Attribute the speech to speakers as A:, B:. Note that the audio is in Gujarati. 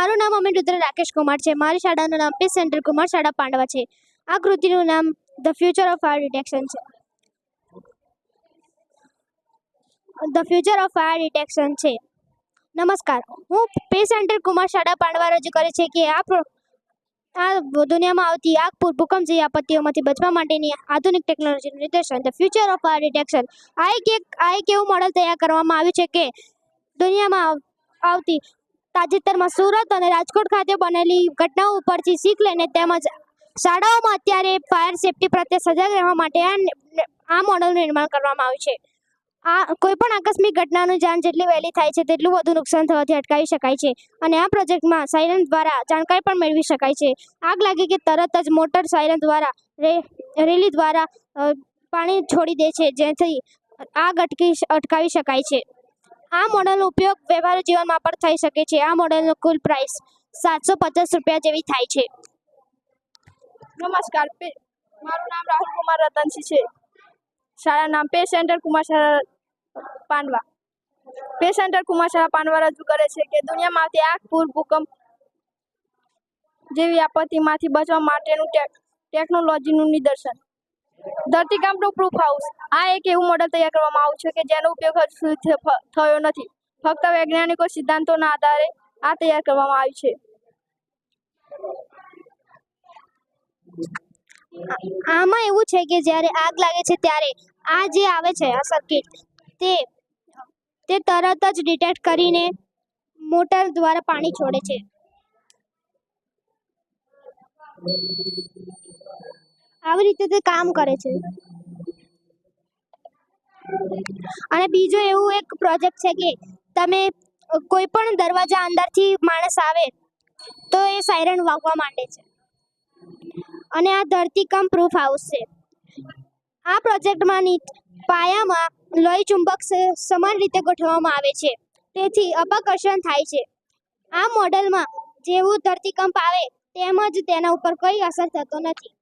A: મારું નામ અમિત રુદ્ર રાકેશ કુમાર છે. મારી શાળાનું નામ પીસ સેન્ટર કુમાર શાળા પાંડવા છે. આ કૃતિનું નામ the future of fire detection છે. The future of fire detection છે. નમસ્કાર. હું પે. સેન્ટર કુમાર શાળા પાંડવા રજૂ કરે છે કે આ આ દુનિયામાં આવતી આગ પૂર, ભૂકંપ જેવી આપત્તિઓમાંથી બચવા માટેની આધુનિક ટેકનોલોજીનું નિદર્શન the future of fire detection. આ એક આ એક એવું મોડલ તૈયાર કરવામાં આવ્યું છે કે દુનિયામાં આવતી તાજેતરમાં સુરત અને રાજકોટ ખાતે બનેલી ઘટનાઓ ઉપરથી શીખ લઈને તેમજ શાળાઓમાં અત્યારે ફાયર સેફટી પ્રત્યે સજાગ રહેવા માટે આ મોડલનું નિર્માણ કરવામાં આવ્યું છે. આ કોઈ પણ આકસ્મિક ઘટનાનું જાણ જેટલી વહેલી થાય છે, તેટલું વધુ નુકસાન થવાથી અટકાવી શકાય છે અને આ પ્રોજેક્ટમાં સાયરન દ્વારા જાણકારી પણ મેળવી શકાય છે. આગ લાગે કે તરત જ મોટર સાયરન દ્વારા રેલી દ્વારા પાણી છોડી દે છે, જેથી આગ અટકી અટકાવી શકાય છે. આ મોડલનો ઉપયોગ વ્યવહારુ જીવનમાં પણ થઈ શકે છે. આ મોડલનો કુલ પ્રાઇસ સાતસો પચાસ રૂપિયા જેવી થાય છે.
B: નમસ્કાર મારું નામ રાહુલ કુમાર રતનસિંહ છે. શાળા નામ પે સેન્ટર કુમારશાળા પાંડવા પે સેન્ટર કુમાર પાંડવા રજૂ કરે છે કે દુનિયામાં આવતી આગ પૂર ભૂકંપ જેવી આપત્તિમાંથી બચવા માટેનું ટેકનોલોજીનું નિદર્શન. ધરતીકંપનું પ્રૂફ હાઉસ આ એક એવું મોડલ તૈયાર કરવામાં આવ્યું છે કે જેનો ઉપયોગ હજુ સુધી થયો નથી. ફક્ત વૈજ્ઞાનિકો સિદ્ધાંતોના આધારે આ તૈયાર કરવામાં આવ્યું છે.
A: આમાં એવું છે કે જ્યારે આગ લાગે છે ત્યારે આ જે આવે છે, આ સર્કિટ તે તે તરત જ ડિટેક્ટ કરીને મોટર દ્વારા પાણી છોડે છે. આવી રીતે તે કામ કરે છે. અને બીજું એવું એક પ્રોજેક્ટ છે કે તમે કોઈ પણ દરવાજા અંદરથી માણસ આવે તો એ સાયરન વાગવા માંડે છે. અને આ ધરતીકંપ પ્રૂફ હાઉસ છે. આ પ્રોજેક્ટમાં પાયામાં લોહી ચુંબક સમાન રીતે ગોઠવવામાં આવે છે. તેથી અપકર્ષણ થાય છે. આ મોડેલમાં જેવું ધરતીકંપ આવે તેમ જ તેના ઉપર કોઈ અસર થતો નથી.